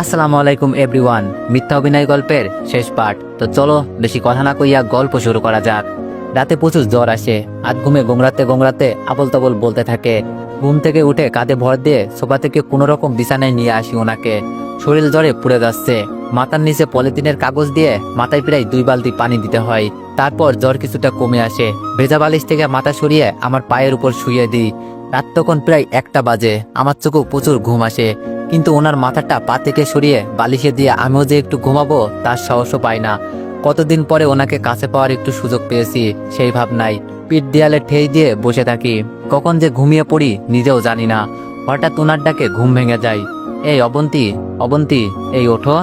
আসসালামু আলাইকুম এভরিওয়ান মিথ্যা অভিনয় গল্পের শেষ পাঠ। তো চলো, বেশি কথা না কইয়া গল্প শুরু করা যাক। রাতে প্রচুর জ্বর আসে। আধ ঘুমে গোংরাতে গোংরাতে আবল তাবল বলতে থাকে, ঘুম থেকে উঠে কাঁধে ভর দিয়ে সোফা থেকে কোনো রকম বিছানায় নিয়ে আসি ওনাকে। শরীর জ্বরে পুড়ে যাচ্ছে। মাথার নিচে পলিথিনের কাগজ দিয়ে মাথায় প্রায় দুই বালতি পানি দিতে হয়। তারপর জ্বর কিছুটা কমে আসে। ভেজা বালিশ থেকে মাথা সরিয়ে আমার পায়ের উপর শুয়ে দিই। রাত তখন প্রায় একটা বাজে। আমার চোখেও প্রচুর ঘুম আসে। কিন্তু ওনার মাথাটা পা থেকে সরিয়ে বালিশে দিয়ে আমিও যে একটু ঘুমাবো, তার সাহসও পাই না। কতদিন পরে ওনাকে কাছে পাওয়ার একটু সুযোগ পেয়েছি, সেই ভাবনাই পিঠ দেয়ালে ঠেই দিয়ে বসে থাকি। কখন যে ঘুমিয়ে পড়ি, নিজেও জানি না। হঠাৎ ওনার ডাকে ঘুম ভেঙে যায়। এই অবন্তি অবন্তি, এই ওঠো।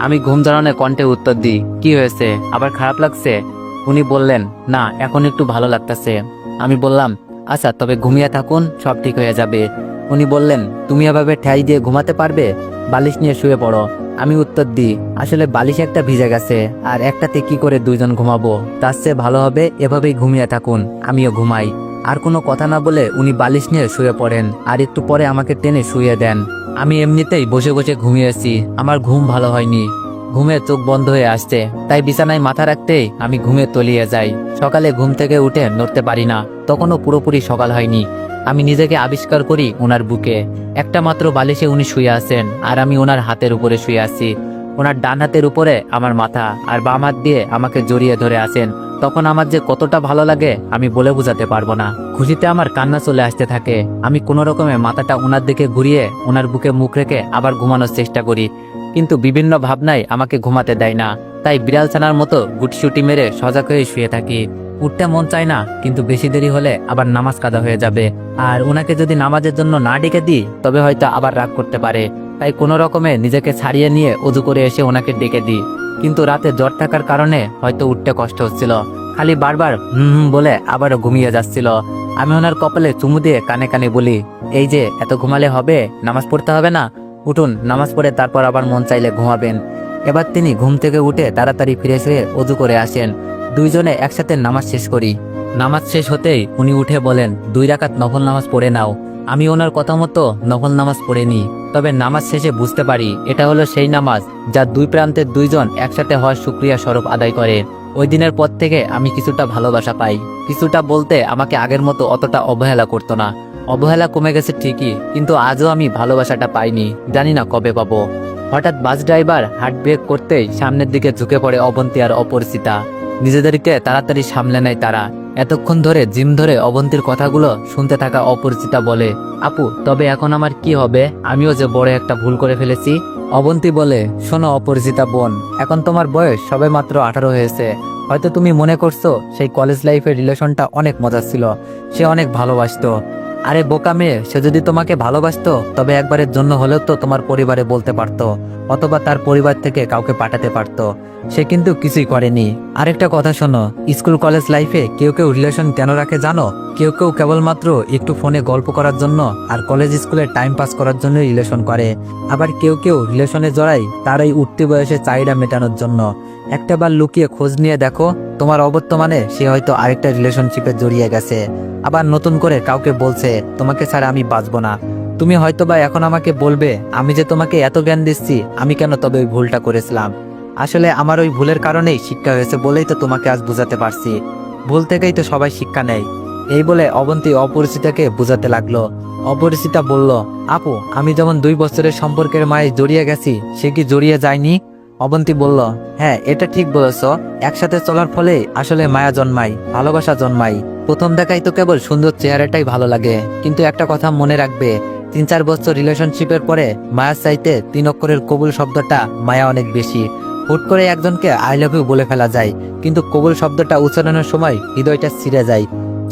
আমি ঘুম জড়ানো কণ্ঠে উত্তর দিই, কি হয়েছে? আবার খারাপ লাগছে? উনি বললেন, না, এখন একটু ভালো লাগতেছে। আমি বললাম আচ্ছা তবে ঘুমিয়ে থাকুন, সব ঠিক হয়ে যাবে। উনি বললেন, তুমি এভাবে ঠ্যাই দিয়ে ঘুমাতে পারবে? বালিশ নিয়ে শুয়ে পড়ো। আমি উত্তর দিই, আসলে বালিশ একটা ভিজে গেছে, আর একটাতে কি করে দুইজন ঘুমাবো? তার চেয়ে ভালো হবে এভাবেই ঘুমিয়ে থাকুন, আমিও ঘুমাই। আর কোনো কথা না বলে উনি বালিশ নিয়ে শুয়ে পড়েন, আর একটু পরে আমাকে টেনে শুয়ে দেন। আমি এমনিতেই বসে বসে ঘুমিয়েছি, আমার ঘুম ভালো হয়নি। ঘুমে চোখ বন্ধ হয়ে আসছে, তাই বিছানায় মাথা রাখতেই আমি ঘুমে তলিয়ে যাই। সকালে ঘুম থেকে উঠে নড়তে পারি না। তখনও পুরোপুরি সকাল হয়নি। আমি নিজেকে আবিষ্কার করি ওনার বুকে। একটা মাত্র বালিশে উনি শুয়ে আছেন আর আমি ওনার হাতের উপরে শুয়ে আছি। ওনার ডান হাতের উপরে আমার মাথা আর বাম হাত দিয়ে আমাকে জড়িয়ে ধরে আছেন। তখন আমার যে কতটা ভালো লাগে আমি বলে বোঝাতে পারব না। খুশিতে আমার কান্না চলে আসতে থাকে। আমি কোনো রকমে মাথাটা ওনার দিকে ঘুরিয়ে ওনার বুকে মুখ রেখে আবার ঘুমানোর চেষ্টা করি। কিন্তু বিভিন্ন ভাবনায় আমাকে ঘুমাতে দেয় না। তাই বিড়াল ছানার মতো গুটসুটি মেরে সজাগ হয়ে শুয়ে থাকি। উঠতে মন চায় না, কিন্তু বেশি দেরি হলে আবার নামাজ কাদা হয়ে যাবে। আর ওনাকে যদি নামাজের জন্য না ডেকে দিই, তবে হয়তো আবার রাগ করতে পারে। তাই কোনো রকমে নিজেকে ছাড়িয়ে নিয়ে অজু করে এসে ওনাকে ডেকে দিই। কিন্তু রাতে জ্বর থাকার কারণে হয়তো উঠতে কষ্ট হচ্ছিল। খালি বারবার হুম হুম বলে আবারও ঘুমিয়ে যাচ্ছিল। আমি ওনার কপালে চুমু দিয়ে কানে কানে বলি, এই যে, এত ঘুমালে হবে? নামাজ পড়তে হবে না? উঠুন, নামাজ পড়ে তারপর আবার মন চাইলে ঘুমাবেন। এবার তিনি ঘুম থেকে উঠে তাড়াতাড়ি ফিরে এসে অজু করে আসেন। দুইজনে একসাথে নামাজ শেষ করি। নামাজ শেষ হতেই উনি উঠে বলেন, দুই রাকাত নফল নামাজ পড়ে নাও। আমি ওনার কথা মতো নফল নামাজ পড়ে নিই তবে নামাজ শেষে বুঝতে পারি, এটা হলো সেই নামাজ যা দুই প্রান্তের দুইজন একসাথে হওয়ার সুক্রিয়া স্বরূপ আদায় করে। ওই দিনের পর থেকে আমি কিছুটা ভালোবাসা পাই। কিছুটা বলতে আমাকে আগের মতো অতটা অবহেলা করতো না। অবহেলা কমে গেছে ঠিকই, কিন্তু আজও আমি ভালোবাসাটা পাইনি, জানি না কবে পাবো। হঠাৎ বাস ড্রাইভার হার্ট ব্রেক করতেই সামনের দিকে ঝুঁকে পড়ে অবন্তী আর অপরিচিতা। নিজেদেরকে তাড়াতাড়ি সামলে নেয় তারা। এতক্ষণ ধরে জিম ধরে অবন্তীর কথাগুলো শুনতে থাকা অপরিচিতা বলে, আপু, তবে এখন আমার কি হবে? আমিও যে বড় একটা ভুল করে ফেলেছি। অবন্তী বলে, শোনো অপরিচিতা বোন, এখন তোমার বয়স সবে মাত্র আঠারো হয়েছে। হয়তো তুমি মনে করছ সেই কলেজ লাইফের রিলেশনটা অনেক মজার ছিল, সে অনেক ভালোবাসতো। আরে বোকা মেয়ে, সে যদি তোমাকে ভালোবাসতো, তবে একবারের জন্য হলেও তো তোমার পরিবারে বলতে পারতো, অথবা তার পরিবার থেকে কাউকে পাঠাতে পারতো। সে কিন্তু কিছুই করেনি। আরেকটা কথা শোনো, স্কুল কলেজ লাইফে কেউ কেউ রিলেশন কেন রাখে জানো? কেউ কেউ কেবলমাত্র একটু ফোনে গল্প করার জন্য আর কলেজ স্কুলে টাইম পাস করার জন্য রিলেশন করে। আবার কেউ কেউ রিলেশনে জড়ায় তার এই উঠতি বয়সে চাহিদা মেটানোর জন্য। একটা বার লুকিয়ে খোঁজ নিয়ে দেখো, তোমার অবর্তমানে সে হয়তো আরেকটা রিলেশনশিপে জড়িয়ে গেছে। আবার নতুন করে কাউকে বলছে, তোমাকে ছাড়া আমি বাঁচবো না। তুমি হয়তো বা এখন আমাকে বলবে, আমি যে তোমাকে এত জ্ঞান দিচ্ছি, আমি কেন তবে ওই ভুলটা করেছিলাম? আসলে আমার ওই ভুলের কারণেই শিক্ষা হয়েছে বলেই তো তোমাকে আজ বুঝাতে পারছি। ভুল থেকেই তো সবাই শিক্ষা নেয়। এই বলে অবন্তী অপরিচিতাকে বুঝাতে লাগল। অপরিচিতা বলল, আপু, আমি যেমন দুই বছরের সম্পর্কের মায়ে জড়িয়ে গেছি, সে কি জড়িয়ে যায়নি? অবন্তী বলল হ্যাঁ এটা ঠিক বলেছ। একসাথে চলার ফলে আসলে মায়া জন্মায়, ভালোবাসা জন্মায়। প্রথম দেখাই তো কেবল সুন্দর চেহারাটাই ভালো লাগে। কিন্তু একটা কথা মনে রাখবে তিন চার বছর রিলেশনশিপের পরে মায়ার চাইতে তিন অক্ষরের কবুল শব্দটা মায়া অনেক বেশি। হুট করে একজনকে আই লাভ ইউ বলে ফেলা যায়, কিন্তু কবুল শব্দটা উচ্চারণের সময় হৃদয়টা ছিঁড়ে যায়।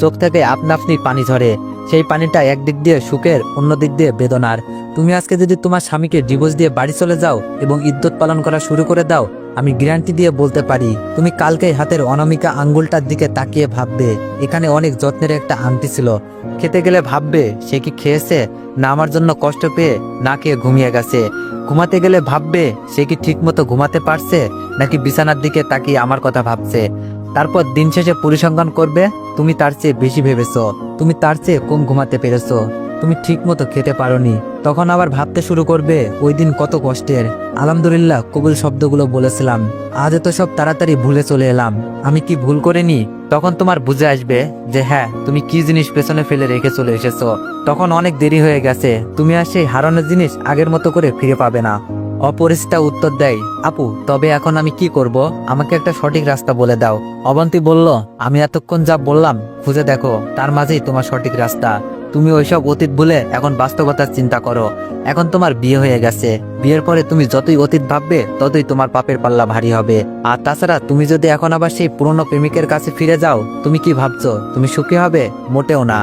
চোখ থেকে আপনা আপনি পানি ঝরে। সেই পানিটা একদিক দিয়ে সুখের অন্য দিক দিয়ে বেদনার। তুমি আজকে যদি তোমার স্বামীকে ডিভোর্স দিয়ে বাড়ি চলে যাও এবং ইদ্যত পালন করা শুরু করে দাও, আমি গ্যারান্টি দিয়ে বলতে পারি, তুমি কালকেই হাতের অনামিকা আঙ্গুলটার দিকে তাকিয়ে ভাববে, এখানে অনেক যত্নের একটা আংটি ছিল। খেতে গেলে ভাববে, সে কি খেয়েছে, না আমার জন্য কষ্ট পেয়ে না খেয়ে ঘুমিয়ে গেছে। ঘুমাতে গেলে ভাববে, সে কি ঠিক মতো ঘুমাতে পারছে, নাকি বিছানার দিকে তাকিয়ে আমার কথা ভাবছে। তারপর দিন শেষে পরিসংখ্যান করবে তুমি তার চেয়ে বেশি ভেবেছো, তুমি তার চেয়ে কম ঘুমাতে পেরেছ। তুমি ঠিক মতো খেতে পারোনি। তখন আবার ভাবতে শুরু করবে, ওই দিন কত কষ্টের। আলহামদুলিল্লাহ, কবুল শব্দগুলো বলেছিলাম। আজ তো সব তাড়াতাড়ি ভুলে চলে এলাম। আমি কি ভুল করিনি? তখন তোমার বুঝে আসবে যে হ্যাঁ তুমি কি জিনিস পেছনে ফেলে রেখে চলে এসেছ। তখন অনেক দেরি হয়ে গেছে। তুমি আর সেই হারানোর জিনিস আগের মতো করে ফিরে পাবে না। অপরিচিতা উত্তর দেয়, আপু, তবে এখন আমি কি করব? আমাকে একটা সঠিক রাস্তা বলে দাও। অবন্তী বলল, আমি এতক্ষণ যা বললাম, খুঁজে দেখো, তার মাঝেই তোমার সঠিক রাস্তা। তুমি ওইসব অতীত ভুলে এখন বাস্তবতার চিন্তা করো। এখন তোমার বিয়ে হয়ে গেছে। বিয়ের পরে তুমি যতই অতীত ভাববে, ততই তোমার পাপের পাল্লা ভারী হবে। আর তাছাড়া তুমি যদি এখন আবার সেই পুরনো প্রেমিকের কাছে ফিরে যাও, তুমি কি ভাবছ? তুমি সুখী হবে? মোটেও না।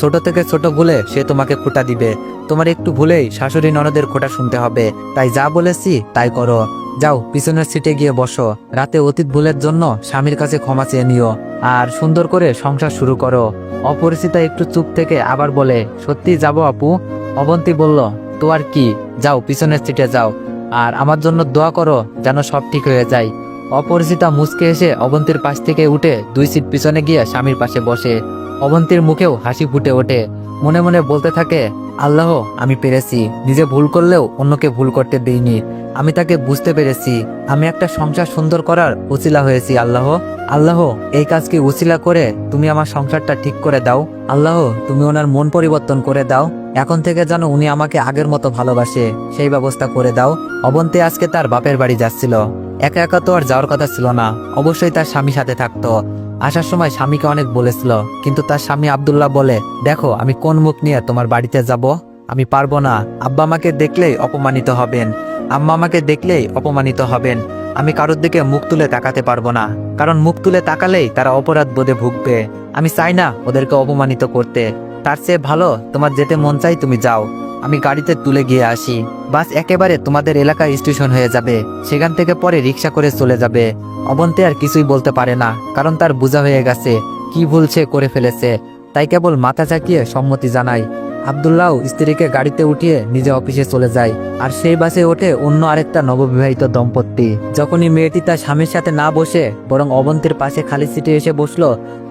ছোট থেকে ছোট ভুলে সে তোমাকে খোটা দিবে। তোমার একটু ভুলেই শাশুড়ি ননদের খোটা শুনতে হবে। তাই যা বলেছি, তাই করো। যাও, পিছনের সিটে গিয়ে বসো। রাতে অতীত ভুলের জন্য স্বামীর কাছে ক্ষমা চেয়ে নিও। আর সুন্দর করে সংসার শুরু করো। অপরিচিতা একটু চুপ থেকে আবার বলে, সত্যি যাব আপু? অবন্তী বলল, তো আর কি? যাও, পিছনের সিটে যাও। আর আমার জন্য দোয়া করো যেন সব ঠিক হয়ে যায়। অপরিচিতা মুচকে এসে অবন্তীর পাশ থেকে উঠে দুই সিট পিছনে গিয়ে স্বামীর পাশে বসে। অবন্তীর মুখেও হাসি ফুটে ওঠে। মনে মনে বলতে থাকে, আল্লাহ, আমি পেরেছি। নিজে ভুল করলেও অন্যকে ভুল করতে দেইনি। আমি তাকে বুঝতে পেরেছি। আমি একটা সংসার সুন্দর করার উচিলা হয়েছি, আল্লাহ। আল্লাহ, এই কাজকে উচিলা করে তুমি আমার সংসারটা ঠিক করে দাও? আল্লাহ, তুমি ওনার মন পরিবর্তন করে দাও। এখন থেকে যেন উনি আমাকে আগের মতো ভালোবাসে, সেই ব্যবস্থা করে দাও। অবন্তে আজকে তার বাপের বাড়ি যাচ্ছিল। একা একা তো আর যাওয়ার কথা ছিল না। অবশ্যই তার স্বামী সাথে থাকতো। আসার সময় স্বামীকে অনেক বলেছিল, কিন্তু তার স্বামী আবদুল্লাহ বলে, দেখো, আমি কোন মুখ নিয়ে তোমার বাড়িতে যাব? আমি পারব না। আব্বা আমাকে দেখলেই অপমানিত হবেন। আম্মা আমাকে দেখলেই অপমানিত হবেন। আমি কারোর দিকে মুখ তুলে তাকাতে পারব না। কারণ মুখ তুলে তাকালেই তারা অপরাধ বোধে ভুগবে। আমি চাই না ওদেরকে অপমানিত করতে। তার চেয়ে ভালো তোমার যেতে মন চাই তুমি যাও। আমি গাড়িতে তুলে গিয়ে আসি। বাস একেবারে তোমাদের এলাকার স্টেশন হয়ে যাবে। সেখান থেকে পরে রিক্সা করে চলে যাবে। অবন্তে আর কিছুই বলতে পারে না, কারণ তার বোঝা হয়ে গেছে কি ভুল সে করে ফেলেছে। তাই কেবল মাথা চাকিয়ে সম্মতি জানায় আবদুল্লাহ স্ত্রীকে গাড়িতে উঠিয়ে নিজে অফিসে চলে যায়, আর সেই বাসে ওঠে অন্য আরেকটা নববিবাহিত দম্পতি। যখনই মেয়েটি তার স্বামীর সাথে না বসে, বরং অবন্তীর পাশে খালি সিটে এসে বসল,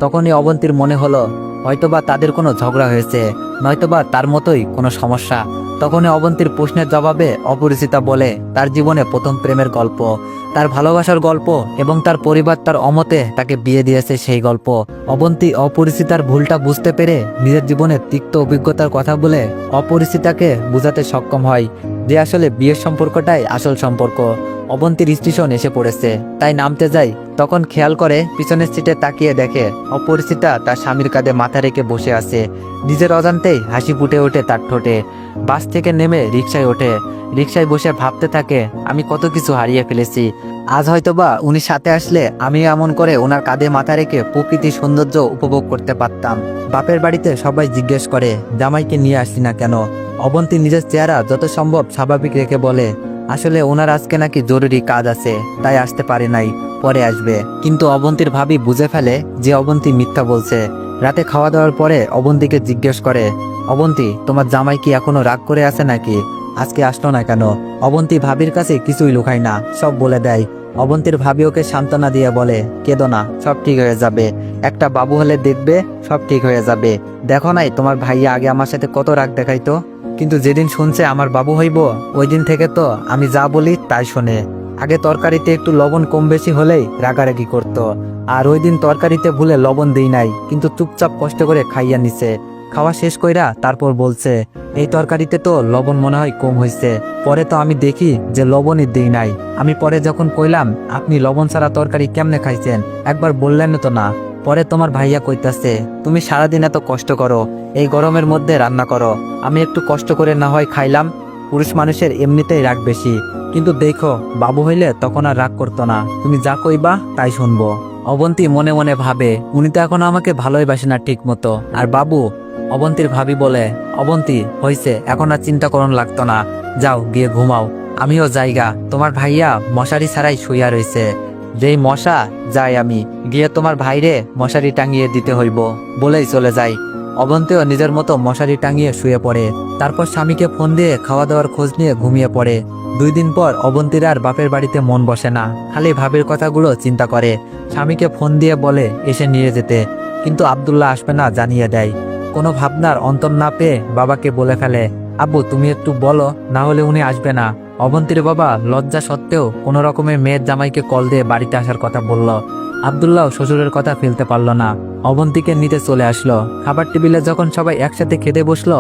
তখনই অবন্তীর মনে হলো হয়তোবা তাদের কোনো ঝগড়া হয়েছে, নয়তোবা তার মতোই কোনো সমস্যা। তখনই অবন্তীর প্রশ্নের জবাবে অপরিচিতা বলে তার জীবনে প্রথম প্রেমের গল্প, তার ভালোবাসার গল্প এবং তার পরিবার তার অমতে তাকে বিয়ে দিয়েছে সেই গল্প। অবন্তী অপরিচিতার ভুলটা বুঝতে পেরে নিজের জীবনের তিক্ত অভিজ্ঞতার কথা বলে অপরিচিতাকে বোঝাতে সক্ষম হয় যে আসলে বিয়ের সম্পর্কটাই আসল সম্পর্ক। অবন্তীর স্টেশন এসে পড়েছে। তাই নামতে যাই, তখন খেয়াল করে পিছনের সিটে তাকিয়ে দেখে অপরিচিতা তার স্বামীর কাঁধে মাথা রেখে বসে আছে। নিজের অজান্তেই হাসি ফুটে ওঠে তার ঠোঁটে। বাস থেকে নেমে রিক্সায় ওঠে। রিক্সায় বসে ভাবতে থাকে, আমি কত কিছু হারিয়ে ফেলেছি। আজ হয়তোবা উনি সাথে আসলে আমি এমন করে ওনার কাঁধে মাথা রেখে প্রকৃতির সৌন্দর্য উপভোগ করতে পারতাম। বাপের বাড়িতে সবাই জিজ্ঞেস করে, জামাইকে নিয়ে আসি না কেন? অবন্তী নিজের চেহারা যত সম্ভব স্বাভাবিক রেখে বলে আসলে ওনার আজকে নাকি জরুরি কাজ আছে, তাই আসতে পারে নাই, পরে আসবে। কিন্তু অবন্তীর ভাবি বুঝে ফেলে যে অবন্তী মিথ্যা বলছে। রাতে খাওয়া দাওয়ার পরে অবন্তীকে জিজ্ঞেস করে, অবন্তী, তোমার জামাই কি এখনও রাগ করে আছে নাকি? আজকে আসলো না কেন? অবন্তী ভাবির কাছে কিছুই লুকায় না, সব বলে দেয়। অবন্তীর ভাবি ওকে সান্ত্বনা দিয়ে বলে, কেঁদো না, সব ঠিক হয়ে যাবে। একটা বাবু হলে দেখবে সব ঠিক হয়ে যাবে। দেখো নাই, তোমার ভাইয়া আগে আমার সাথে কত রাগ দেখাইতো? কিন্তু যেদিন শুনছে আমার বাবু হইব ওই দিন থেকে তো আমি যা বলি তাই শোনে। আগে তরকারিতে একটু লবণ কম বেশি হলেই রাগারাগি করত। আর ওই দিন তরকারিতে ভুলে লবণ দিই নাই, কিন্তু চুপচাপ কষ্ট করে খাইয়া নিছে। খাওয়া শেষ কইরা তারপর বলছে, এই তরকারিতে তো লবণ মনে হয় কম হয়েছে পরে তো আমি দেখি যে লবণই দিই নাই। আমি পরে যখন কইলাম, আপনি লবণ ছাড়া তরকারি কেমনে খাইছেন? একবার বললেন তো না। পরে তোমার ভাইয়া কইতাছে, তুমি সারাদিন এত কষ্ট করো, এই গরমের মধ্যে রান্না করো। আমি একটু কষ্ট করে না হয় খাইলাম, পুরুষ মানুষের এমনিতেই রাগ বেশি। কিন্তু দেখো, বাবু হইলে তখন আর রাগ করতো না। তুমি যা কইবা তাই শুনব। অবন্তী মনে মনে ভাবে, উনি তো এখন আমাকে ভালোই বাসে না ঠিক মতো আর বাবু, অবন্তীর ভাবি বলে, অবন্তী, হইছে, এখন আর চিন্তা করন লাগতো না। যাও, গিয়ে ঘুমাও। আমিও জায়গা তোমার ভাইয়া মশারি ছাড়াই শুইয়া রইছে। যেই মশা, যাই আমি, গিয়ে তোমার ভাইরে মশারি টাঙিয়ে দিতে হইব। বলেই চলে যাই। অবন্তেও নিজের মতো মশারি টাঙিয়ে শুয়ে পড়ে। তারপর স্বামীকে ফোন দিয়ে খাওয়া দাওয়ার খোঁজ নিয়ে ঘুমিয়ে পড়ে। দুই দিন পর অবন্তীর আর বাপের বাড়িতে মন বসে না। খালি ভাবির কথাগুলো চিন্তা করে। স্বামীকে ফোন দিয়ে বলে এসে নিয়ে যেতে। কিন্তু আব্দুল্লাহ আসবে না জানিয়ে দেয়। কোনো ভাবনার অন্তর না পেয়ে বাবাকে বলে ফেলে, আব্বু, তুমি একটু বলো, না হলে উনি আসবে না। অবন্তীর বাবা লজ্জা সত্ত্বেও কোনো রকমের মেয়ের জামাইকে কল দিয়ে বাড়িতে আসার কথা বলল। আবদুল্লাহ শ্বশুরের কথা ফেলতে পারল না। অবন্তীকে নিতে চলে আসলো। খাবার টেবিলে যখন সবাই একসাথে খেতে বসল,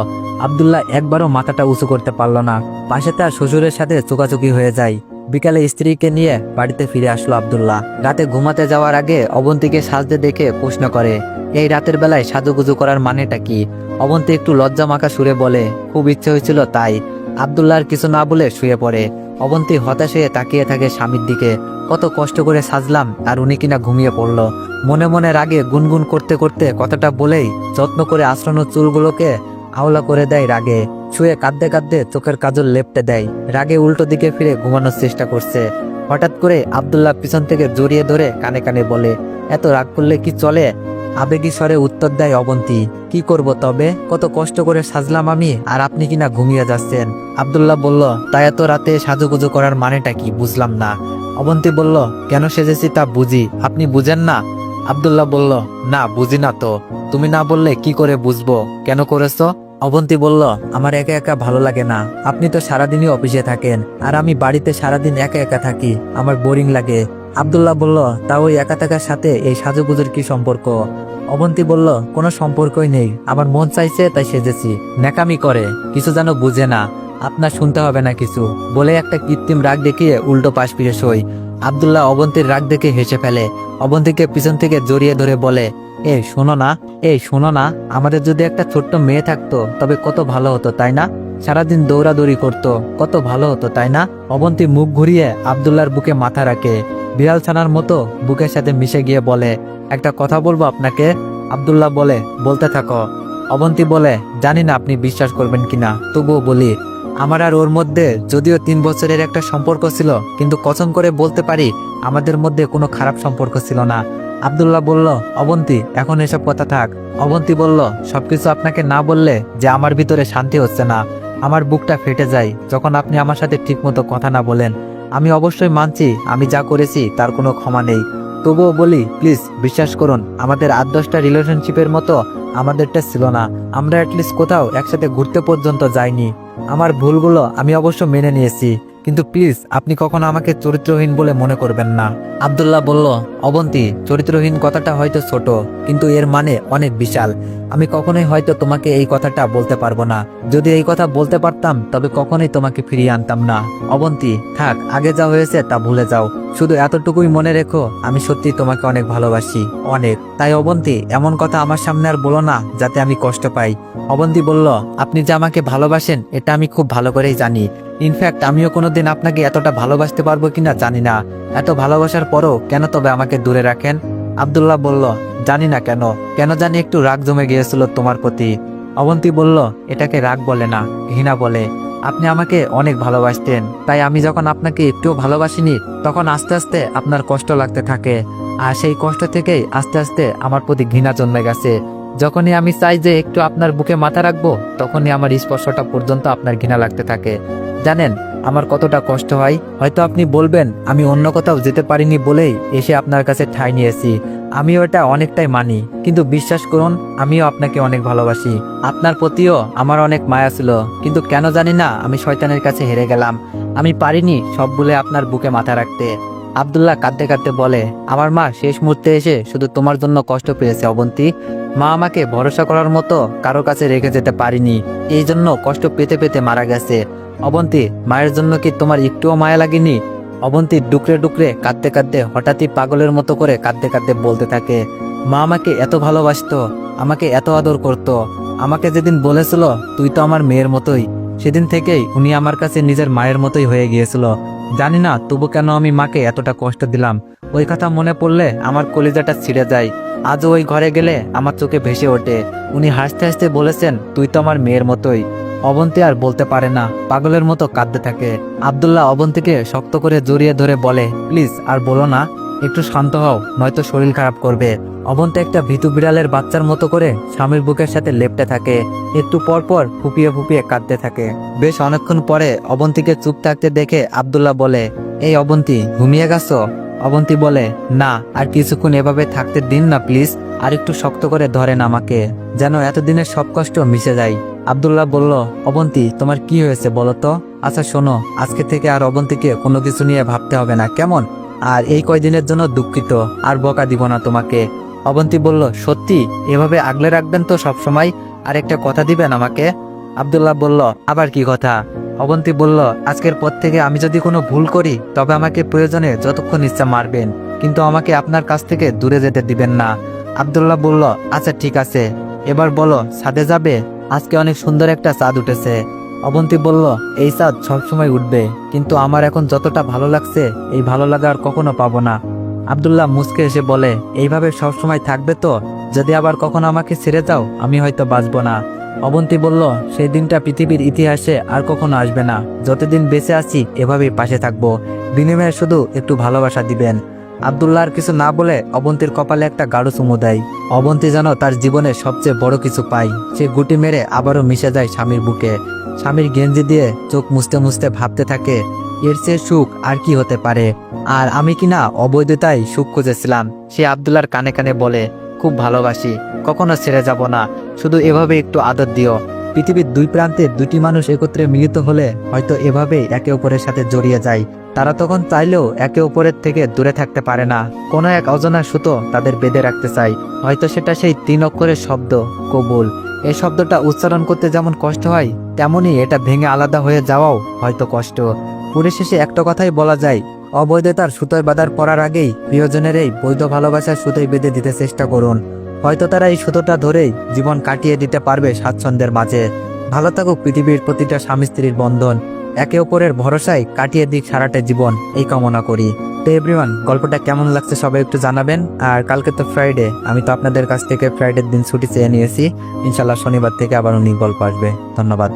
আবদুল্লাহ একবারও মাথাটা উঁচু করতে পারল না। পাশে তার শ্বশুরের সাথে চোকাচুকি হয়ে যায়। বিকালে স্ত্রীকে নিয়ে বাড়িতে ফিরে আসলো আবদুল্লাহ। রাতে ঘুমাতে যাওয়ার আগে অবন্তীকে সাজতে দেখে প্রশ্ন করে, এই রাতের বেলায় সাজুগুজু করার মানেটা কি? অবন্তী একটু লজ্জা মাখা সুরে বলে, খুব ইচ্ছে হয়েছিল তাই। আবদুল্লাহর কিছু না বলে শুয়ে পড়ে। অবন্তী হতাশ হয়ে তাকিয়ে থাকে স্বামীর দিকে। কত কষ্ট করে সাজলাম আর উনি কিনা ঘুমিয়ে পড়ল। মনে মনে রাগে গুনগুন করতে করতে কথাটা বলেই যত্ন করে আশ্রানো চুলগুলোকে আওলা করে দেয় রাগে। শুয়ে কাঁদতে কাঁদতে চোখের কাজল লেপটে দেয়। রাগে উল্টো দিকে ফিরে ঘুমানোর চেষ্টা করছে। হঠাৎ করে আবদুল্লাহ পিছন থেকে জড়িয়ে ধরে কানে কানে বলে, এত রাগ করলে কি চলে? আবেগী স্বরে উত্তর দেয় অবন্তী, কি করব তবে? কত কষ্ট করে সাজলাম আমি, আর আপনি কিনা ঘুমিয়ে যাচ্ছেন? আবদুল্লাহ বলল, তাই এত রাতে সাজুগুজু করার মানেটা কি? বুঝলাম না। অবন্তী বলল, কেন সেজেছি তা বুঝি? আপনি বুঝেন না? আবদুল্লাহ বলল, না, বুঝি না তো। তুমি না বললে কি করে বুঝব? কেন করেছ? অবন্তী বলল, আমার একা একা ভালো লাগে না। আপনি তো সারাদিনই অফিসে থাকেন, আর আমি বাড়িতে সারাদিন একা একা থাকি। আমার বোরিং লাগে। আবদুল্লাহ বলল, তা ওই একা থাকার সাথে এই সাজুগুজুর কি সম্পর্ক? অবন্তী বলল, কোনো সম্পর্কই নেই। আমার মন চাইছে তাই সেজেছি। ন্যাকামি করে। কিছু যেন বুঝে না। আপনার শুনতে হবে না কিছু। বলে একটা কৃত্রিম রাগ দেখিয়ে উল্টো পাশ ফিরে সই আবদুল্লাহ অবন্তীর রাগ দেখে হেসে ফেলে। অবন্তীকে পিছন থেকে জড়িয়ে ধরে বলে, এ, শোনো না, এ, শোনো না। আমাদের যদি একটা ছোট্ট মেয়ে থাকতো, তবে কত ভালো হতো, তাই না? সারাদিন দৌড়াদৌড়ি করতো, কত ভালো হতো, তাই না? অবন্তী মুখ ঘুরিয়ে আবদুল্লার বুকে মাথা রাখে। বিড়াল ছানার মতো বুকের সাথে মিশে গিয়ে বলে, একটা কথা বলব আপনাকে? আবদুল্লাহ বলে, বলতে থাকো। অবন্তী বলে, জানি না আপনি বিশ্বাস করবেন কিনা। তবুও বলি, আমার আর ওর মধ্যে যদিও তিন বছরের একটা সম্পর্ক ছিল, কিন্তু কসম করে বলতে পারি, আমাদের মধ্যে কোনো খারাপ সম্পর্ক ছিল না। আবদুল্লাহ বলল, অবন্তী, এখন এসব কথা থাক। অবন্তী বলল, সবকিছু আপনাকে না বললে যে আমার ভিতরে শান্তি হচ্ছে না। আমার বুকটা ফেটে যায়, যখন আপনি আমার সাথে ঠিকমতো কথা না বলেন। আমি অবশ্যই মানছি, আমি যা করেছি তার কোনো ক্ষমা নেই। তবুও বলি প্লিজ বিশ্বাস করুন, আমাদের আট দশটা রিলেশনশিপের মতো আমাদেরটা ছিল না। আমরা অ্যাটলিস্ট কোথাও একসাথে ঘুরতে পর্যন্ত যাইনি। আমার ভুলগুলো আমি অবশ্য মেনে নিয়েছি। কিন্তু প্লিজ, আপনি কখনো আমাকে চরিত্রহীন বলে মনে করবেন না। আবদুল্লাহ বলল, অবন্তী, চরিত্রহীন কথাটা হয়তো ছোট, কিন্তু এর মানে অনেক বিশাল। আমি কখনোই হয়তো তোমাকে এই কথাটা বলতে পারব না। যদি এই কথা বলতে পারতাম, তবে কখনোই তোমাকে ফিরিয়ে আনতাম না। অবন্তী, থাক, আগে যা হয়েছে তা ভুলে যাও। শুধু এতটুকুই মনে রেখো, আমি সত্যি তোমাকে অনেক ভালোবাসি, অনেক। তাই অবন্তি, এমন কথা আমার সামনে আর বলো না, যাতে আমি কষ্ট পাই। অবন্তি বলল, আপনি যে আমাকে ভালোবাসেন, এটা আমি খুব ভালো করেই জানি। ইনফ্যাক্ট আমিও কোনোদিন আপনাকে এতটা ভালোবাসতে পারব কিনা জানি না। এত ভালোবাসার পরও কেন তবে আমাকে দূরে রাখেন? আবদুল্লাহ বলল, জানি না কেন। কেন জানি একটু রাগ জমে গিয়েছিল তোমার প্রতি। অবন্তী বলল, এটাকে রাগ বলে না, ঘৃণা বলে। আপনি আমাকে অনেক ভালোবাসতেন। তাই আমি যখন আপনাকে একটুও ভালোবাসিনি, তখন আস্তে আস্তে আপনার কষ্ট লাগতে থাকে। আর সেই কষ্ট থেকেই আস্তে আস্তে আমার প্রতি ঘৃণা জন্মে গেছে। যখনই আমি চাই যে একটু আপনার বুকে মাথা রাখব, তখনই আমার স্পর্শটা পর্যন্ত আপনার ঘৃণা লাগতে থাকে। জানেন, আমার কতটা কষ্ট হয়। হয়তো আপনি বলবেন, আমি অন্য কোথাও যেতে পারিনি বলেই এসে আপনার কাছে ঠাঁই নিয়েছি। আমিও এটা অনেকটাই মানি। কিন্তু বিশ্বাস করুন, আমিও আপনাকে অনেক ভালোবাসি। আপনার প্রতিও আমার অনেক মায়া ছিল। কিন্তু কেন জানি না, আমি শয়তানের কাছে হেরে গেলাম। আমি পারিনি সব বলে আপনার বুকে মাথা রাখতে। আবদুল্লাহ কাঁদতে কাঁদতে বলে, আমার মা শেষ মুহূর্তে এসে শুধু তোমার জন্য কষ্ট পেয়েছে, অবন্তী। মা আমাকে ভরসা করার মতো কারও কাছে রেখে যেতে পারিনি। এই জন্য কষ্ট পেতে পেতে মারা গেছে। অবন্তী, মায়ের জন্য কি তোমার একটুও মায়া লাগেনি? অবন্তী ডুকরে ডুকরে কাঁদতে কাঁদতে হঠাৎই পাগলের মতো করে কাঁদতে কাঁদতে বলতে থাকে, মা আমাকে এত ভালোবাসতো, আমাকে এত আদর করত। আমাকে যেদিন বলেছিল, তুই তো আমার মেয়ের মতোই। সেদিন থেকেই উনি আমার কাছে নিজের মায়ের মতোই হয়ে গিয়েছিল। জানি না, তবু কেন আমি মাকে এতটা কষ্ট দিলাম? ওই কথা মনে পড়লে আমার কলিজাটা ছিঁড়ে যায়। আজও ওই ঘরে গেলে আমার চোখে ভেসে ওঠে। উনি হাসতে হাসতে বলেছেন, তুই তো আমার মেয়ের মতোই। অবন্তি আর বলতে পারে না, পাগলের মতো কাঁদতে থাকে। আবদুল্লাহ অবন্তীকে শক্ত করে জড়িয়ে ধরে বলে, প্লিজ, আর বলো না। একটু শান্ত হও, নয়তো শরীর খারাপ করবে। অবন্তী একটা ভীতু বিড়ালের বাচ্চার মতো করে স্বামীর বুকের সাথে লেপটে থাকে। একটু পর পর ফুপিয়ে ফুপিয়ে কাঁদতে থাকে। বেশ অনেকক্ষণ পরে অবন্তীকে চুপ থাকতে দেখে আবদুল্লাহ বলে, এই অবন্তী, ঘুমিয়ে গেছো? অবন্তী বলে, না, আর কিছুক্ষণ এভাবে থাকতে দিন না, প্লিজ। আর একটু শক্ত করে ধরেন আমাকে, যেন এতদিনের সব কষ্ট মিশে যায়। আব্দুল্লাহ বলল, অবন্তী, তোমার কি হয়েছে বলো তো? আচ্ছা শোনো, আজকে থেকে আর অবন্তীকে কোনো কিছু নিয়ে ভাবতে হবে না, কেমন? আর এই কয়দিনের জন্য দুঃখিত, আর বকা দিব না তোমাকে। অবন্তী বলল, সত্যি? এভাবে আগলে রাখবেন তো সব সময় আর একটা কথা দিবেন আমাকে? আব্দুল্লাহ বলল, আবার কি কথা? অবন্তী বলল, আজকের পর থেকে আমি যদি কোনো ভুল করি, তবে আমাকে প্রয়োজনে যতক্ষণ ইচ্ছা মারবেন, কিন্তু আমাকে আপনার কাছ থেকে দূরে যেতে দিবেন না। আব্দুল্লাহ বলল আচ্ছা ঠিক আছে। এবার বলো, ছাদে যাবে? আজকে অনেক সুন্দর একটা চাঁদ উঠেছে। অবন্তী বলল, এই চাঁদ সবসময় উঠবে, কিন্তু আমার এখন যতটা ভালো লাগছে, এই ভালো লাগা আর কখনো পাবো না। আব্দুল্লাহ মুসকে এসে বলে, এইভাবে সবসময় থাকবে তো? যদি আবার কখনো আমাকে ছেড়ে যাও, আমি হয়তো বাঁচবো না। অবন্তী বলল, সেই দিনটা পৃথিবীর ইতিহাসে আর কখনো আসবে না। যতদিন বেঁচে আছি, এভাবেই পাশে থাকব। বিনিময়ে শুধু একটু ভালোবাসা দিবেন। আব্দুল্লাহ আর কিছু না বলে অবন্তীর কপালে একটা গাঢ় চুমু দেয়। অবন্তী যেন তার জীবনে সবচেয়ে বড় কিছু পায়। সে গুটি মেরে আবারও মিশে যায় স্বামীর বুকে। স্বামীর গেঞ্জি দিয়ে চোখ মুছতে মুছতে ভাবতে থাকে, এর চেয়ে সুখ আর কি হতে পারে? আর আমি কিনা অবৈধতায় সুখ খুঁজেছিলাম? সে আব্দুল্লার কানে কানে বলে, খুব ভালোবাসি, কখনো ছেড়ে যাব না, শুধু এভাবে একটু আদর দিও। পৃথিবীর দুই প্রান্তে দুটি মানুষ একত্রে মিলিত হলে হয়তো এভাবে একে অপরের সাথে জড়িয়ে যায়। তারা তখন চাইলেও একে অপরের থেকে দূরে থাকতে পারে না। কোনো এক অজানা সুতো তাদের বেঁধে রাখতে চাই হয়তো সেটা সেই তিন অক্ষরের শব্দ, কবুল। এই শব্দটা উচ্চারণ করতে যেমন কষ্ট হয় তেমনই এটা ভেঙে আলাদা হয়ে যাওয়াও হয়তো কষ্ট। পরিশেষে একটা কথাই বলা যায় অবৈধতার সুতোয় বাঁধার পড়ার আগেই প্রিয়জনের এই বৈধ ভালোবাসার সুতোয় বেঁধে দিতে চেষ্টা করুন। হয়তো তারা এই সুতোটা ধরেই জীবন কাটিয়ে দিতে পারবে স্বাচ্ছন্দ্যের মাঝে। ভালো থাকুক পৃথিবীর প্রতিটা স্বামী স্ত্রীর বন্ধন। একে অপরের ভরসায় কাটিয়ে দিক সারাটা জীবন, এই কামনা করি। তো এভরিওয়ান গল্পটা কেমন লাগছে সবাই একটু জানাবেন। আর কালকে তো ফ্রাইডে আমি তো আপনাদের কাছ থেকে ফ্রাইডের দিন ছুটি চেয়ে নিয়েছি। ইনশাল্লাহ শনিবার থেকে আবার উনি গল্প আসবে। ধন্যবাদ।